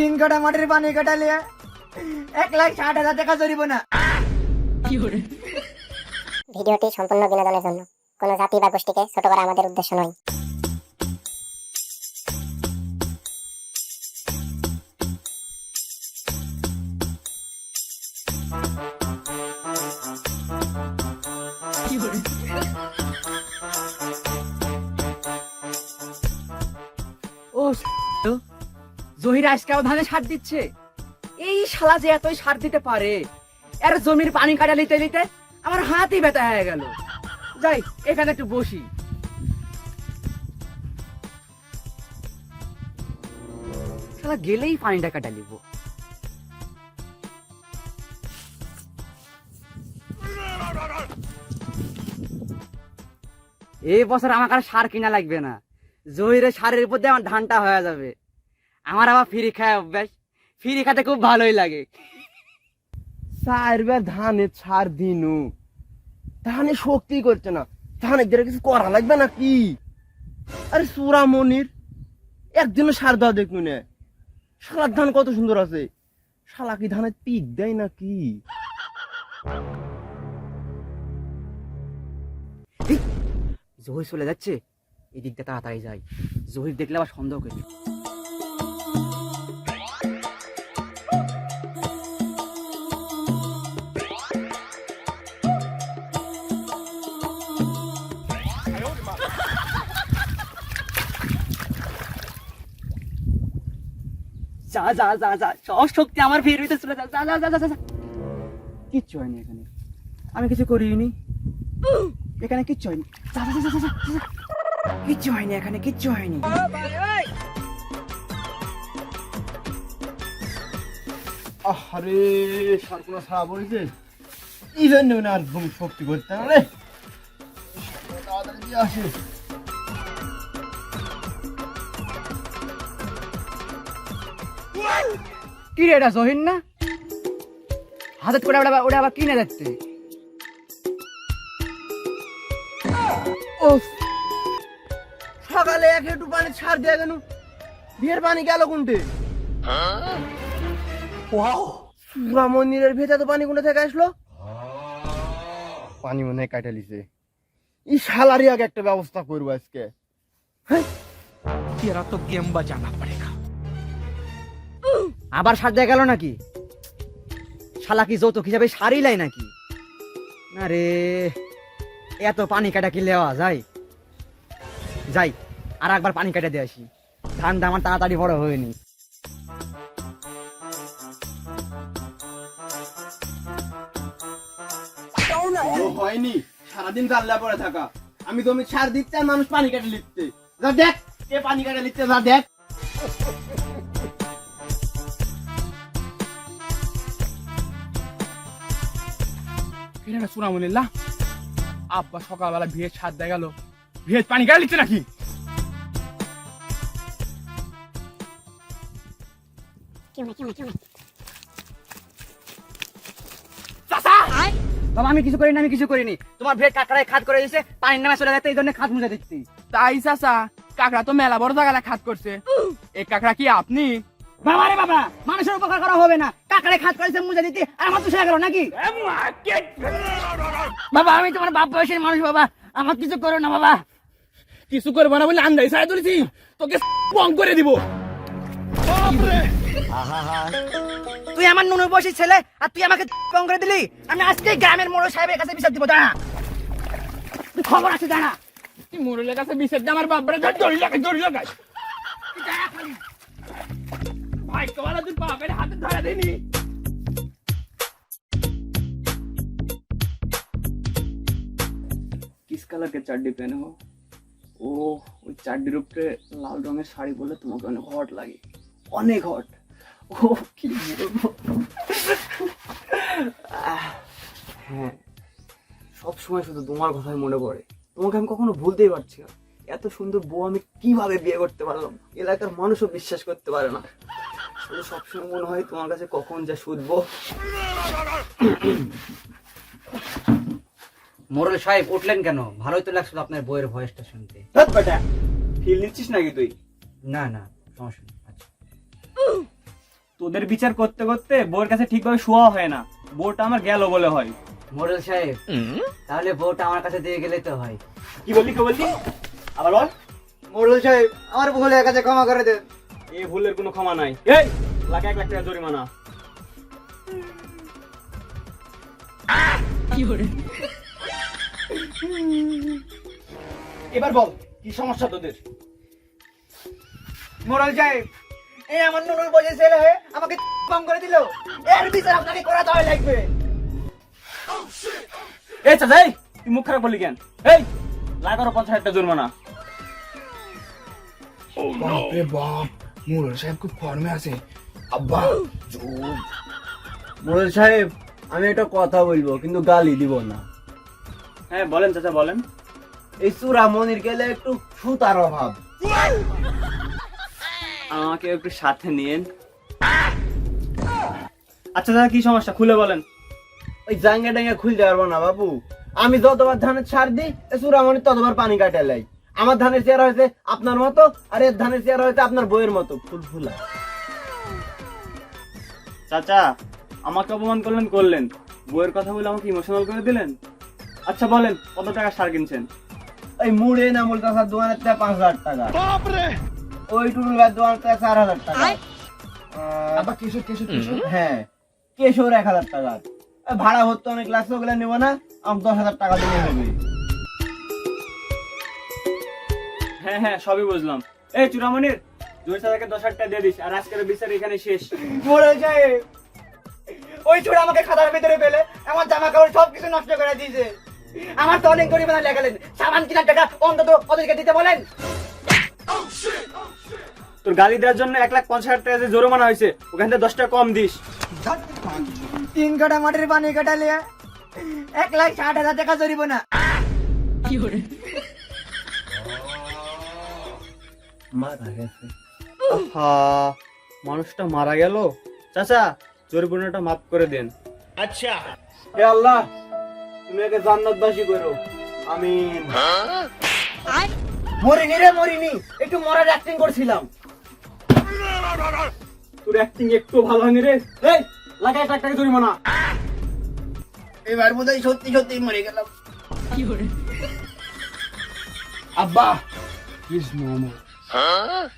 তিন কাটা মাটির পানি কাটালে এক লাখ ষাট হাজার টাকা জরিব না। ভিডিওটি সম্পূর্ণ বিনোদনের জন্য। কোনো জাতি বা গোষ্ঠীকে ছোট করা আমাদের উদ্দেশ্য নয়। ও তো জহির আজকাল ধানে সার দিচ্ছে। এই শালা যে এতই সার দিতে পারে আর জমির পানি কাটা নিতে নিতে আমার হাতই ব্যথা হয়ে গেল। যাই, এখানে একটু বসি। শালা গেলেই পানিটা কাটা নিব। এই বছর আমার সার কিনা লাগবে না। জহিরের সারের উপর দিয়ে আমার ধানটা হয়ে যাবে। আমার আবার ফ্রি খায় অভ্যাস। ফ্রি খাতে খুব ভালোই লাগে। চারবার ধানে ছাড় দিনু। ধানে শক্তি করছে না। ধানের দ্বারা কিছু করা লাগবে না কি আরে সুরা মনির একদিনও সার দেওয়া দেখুন শালার ধান কত সুন্দর আছে। শালা কি ধানের পিক দেয় না কি জহির চলে যাচ্ছে। এদিকটা তাড়াতাড়ি যাই। জহির দেখলে আবার সন্দেহ করবে যা যা যা যা সব শক্তি আমার ভিড় ভিতরে চলে যা যা যা যা যা। কিচ্ছু হয়নি এখানে আমি কিছু করিনি এখানে কিচ্ছু হয়নি যা, যা, যা, যা। কিচ্ছু হয়নি এখানে কিচ্ছু হয়নি আরে সার কোনো সারা পড়েছে এই জন্য আর তুমি শক্তি করতে না রে তাড়াতাড়ি দিয়ে আসে কি রে এটা সহিন না? হাজার করে ওটা ওটা আবার কিনে যাচ্ছে? সকালে এক একটু পানি ছাড় দেয়া কেন? বিয়ের পানি গেল কোনটে? ওয়াও। মন্দিরের ভেতরে তো পানি কোনটা থেকে আসলো? পানি মনে হয় কাটা লিছে। ই শালারই আগে একটা ব্যবস্থা করব আজকে। তো গেম বাজানা পড়ে? আবার সার দেয়া গেল নাকি? শালা কি যৌতুক হিসাবে সারই লাই নাকি? না রে, এত পানি কাটা কি লেওয়া যায়? যাই, আর একবার পানি কাটা দিয়ে আসি। ধানটা আমার তাড়াতাড়ি বড় হয়নি। হয়নি। সারাদিন জানলা পড়ে থাকা। আমি তুমি সার দিচ্ছে আর মানুষ পানি কাটে লিখতে। যা দেখ, কে পানি কাটে লিখতে, যা দেখ। এটা না আব্বা সকালবেলা দেয় গেল। পানি গায়ে লিখছে নাকি? বাবা আমি কিছু করিনি আমি কিছু করিনি। তোমার ভেট কাকড়ায় খাত করে দিয়েছে পানির নামে চলে গেছে এই জন্য খাত মুছে দিচ্ছি। তাই চাচা কাকড়া তো মেলা বড় জায়গায় খাত করছে। এই কাকড়া কি আপনি? বাবা রে বাবা মানুষের উপকার করা হবে না। কাকড়ে খাত করেছে মুছে দিতে আর আমার তুষে গেল নাকি? বাবা আমি তোমার বাপ বয়সের মানুষ বাবা। আমার কিছু করো না বাবা। কিছু করব না বলে আন্দাই সারা ধরেছি তোকে পং করে দিব। তুই আমার নুনু বয়সী ছেলে আর তুই আমাকে কম করে দিলি? আমি আজকে গ্রামের মোড় সাহেবের কাছে বিচার দিব দাঁড়া। খবর আছে দাঁড়া। তুই মুরলের কাছে বিশেষ আমার বাপরে ধর দড়ি লাগাই দড়ি লাগাই কিস কালার কে চাড্ডি পেন হো? ও, ওই চাড্ডির উপরে লাল রঙের শাড়ি বলে তোমাকে অনেক হট লাগে। অনেক হট ও, কি বলব? হ্যাঁ সবসময় শুধু তোমার কথাই মনে পড়ে। তোমাকে আমি কখনো ভুলতেই পারছি না। এত সুন্দর বউ আমি কীভাবে বিয়ে করতে পারলাম? এলাকার মানুষও বিশ্বাস করতে পারে না। শুধু সবসময় মনে হয় তোমার কাছে কখন যা শুধবো। মোরল সাহেব উঠলেন কেন? ভালোই তো লাগছিল আপনার বইয়ের ভয়েসটা শুনতে। বেটা ফিল নিচ্ছিস নাকি তুই? না না সমস্যা নেই আচ্ছা। তোদের বিচার করতে করতে বউর কাছে ঠিকভাবে শোয়া হয় না। বউটা আমার গেল বলে হয়। মোড়ল সাহেব তাহলে বউটা আমার কাছে দিয়ে গেলে তো হয়। কি বললি কি বললি? আবার বল। মোড়ল সাহেব আমার ভুল গেছে ক্ষমা করে দেন এই ভুলের কোনো ক্ষমা নাই। এই লাখ এক লাখ টাকা জরিমানা। এবার বল কি সমস্যা তোদের? মোড়ল সাহেব এই আমার নুনুর বসে ছেলে হয়ে আমাকে কম করে দিল। এর বিচার আপনাকে করা দেওয়া লাগবে। এই চাচা এই তুই মুখ খারাপ বললি কেন? এই লাখ আরও পঞ্চাশ হাজার টাকা জরিমানা। বাপরে বাপ। মোড়ল সাহেব খুব ফর্মে আছে আব্বা। মোড়ল সাহেব আমি একটা কথা বলব কিন্তু গালি দিব না। হ্যাঁ বলেন চাচা বলেন। এই চূড়া মনির গেলে একটু সুতার অভাব। আমাকে একটু সাথে নিয়েন। আচ্ছা দাদা কি সমস্যা? খুলে বলেন। ওই জাঙ্গা ডাঙ্গা খুলতে পারব না বাবু আমি যতবার ধানের সার দিই এ চূড়ামণি ততবার পানি কাটে লাই। আমার ধানের চেয়ারা হয়েছে আপনার মতো আর এর ধানের চেয়ারা হয়েছে আপনার বইয়ের মতো। ফুল ফুলা। চাচা আমাকে অপমান করলেন করলেন। বইয়ের কথা বলে আমাকে ইমোশনাল করে দিলেন? আচ্ছা বলেন কত টাকা সার কিনছেন? ওই মুড়ে না মুড় কাছার দোকানের থেকে পাঁচ হাজার টাকা। ওই টুটুল গাছ দোকানের থেকে চার হাজার টাকা। আব্বা কেশর কেশর কেশর? হ্যাঁ কেশোর এক হাজার টাকা। ভাড়া ভরতে অনেক লাগছে ওগুলো নেব না আমার দশ হাজার টাকা দিলে হবে। হ্যাঁ হ্যাঁ সবই বুঝলাম। এই চূড়ামণির দুই চাচাকে দশ হাজার টাকা দিয়ে দিস আর আজকের বিচার এখানে শেষ। মোড়ল সাহেব ওই ছোট আমাকে খাতার ভিতরে ফেলে আমার জামা কাপড় সব কিছু নষ্ট করে দিয়েছে। আমার তো অনেক জরিমানা লেখালেন সামান কিনার টাকা অন্তত ওদেরকে দিতে বলেন। তোর গালি দেওয়ার জন্য এক লাখ পঞ্চাশ হাজার টাকা যে জরিমানা হয়েছে ওখান থেকে দশ টাকা কম দিস। তিন কাটা মাটির পানি কাটালে এক লাখ ষাট হাজার টাকা জরিব না মারা গেছে। আহা মানুষটা মারা গেল? চাচা জরিমানাটা মাফ করে দেন। আচ্ছা। হে আল্লাহ তুমি একে জান্নাতবাসী করো। আমিন। মরিনি রে মরিনি। একটু মরার অ্যাক্টিং করছিলাম। তোর অ্যাক্টিং একটু ভালো হয়নি রে। এই লাগা এক লাখ টাকা জরিমানা। এবার বোধহয় সত্যি সত্যি মরে গেলাম। কি করে আব্বা। Is no more 嗯